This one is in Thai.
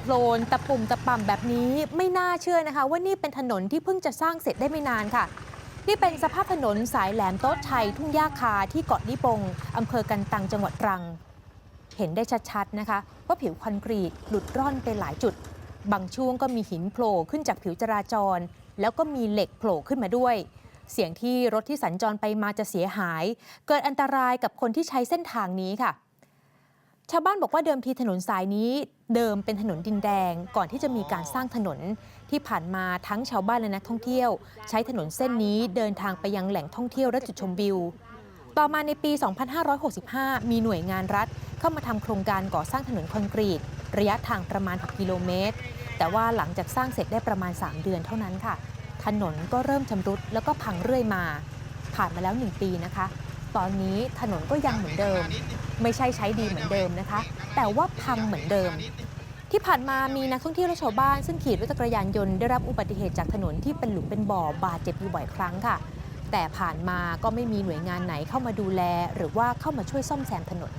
โพลนตะปุ่มตะป่ำแบบนี้ไม่น่าเชื่อนะคะ ว่านี่เป็นถนนที่เพิ่งจะสร้างเสร็จได้ไม่นานค่ะ นี่เป็นสภาพถนนสายแหลมโต๊ะชัยทุ่งย่าคาที่เกาะนิปงอำเภอกันตังจังหวัดตรัง เห็นได้ชัดๆนะคะว่าผิวคอนกรีตหลุดร่อนไปหลายจุด บางช่วงก็มีหินโผล่ขึ้นจากผิวจราจร แล้วก็มีเหล็กโผล่ขึ้นมาด้วยเสียงที่รถที่สัญจรไปมาจะเสียหาย เกิดอันตรายกับคนที่ใช้เส้นทางนี้ค่ะ ชาวบ้านบอกว่าเดิมทีถนนสายนี้เดิมเป็นถนนดินแดง ก่อนที่จะมีการสร้างถนนที่ผ่านมาทั้งชาวบ้านและนักท่องเที่ยว ใช้ถนนเส้นนี้เดินทางไปยังแหล่งท่องเที่ยวและจุดชมวิว ต่อมาในปี 2565 มีหน่วยงานรัฐเข้ามาทำโครงการก่อสร้างถนนคอนกรีต ระยะทางประมาณ 6 กิโลเมตร แต่ว่าหลังจากสร้างเสร็จได้ประมาณ 3 เดือนเท่านั้นค่ะ ถนนก็เริ่มชำรุดแล้วก็พังเรื่อยมา ผ่านมาแล้ว 1 ปีนะคะ ตอนนี้ถนนก็ยังเหมือนเดิม ไม่ใช่ใช้ดีเหมือนเดิมนะคะ แต่ว่าพังเหมือนเดิม ที่ผ่านมามีนักท่องเที่ยวและชาวบ้าน ซึ่งขี่รถจักรยานยนต์ได้รับอุบัติเหตุจากถนนที่เป็นหลุมเป็นบ่อบาดเจ็บอยู่บ่อยครั้งค่ะ แต่ผ่านมาก็ไม่มีหน่วยงานไหนเข้ามาดูแล หรือว่าเข้ามาช่วยซ่อมแซมถนน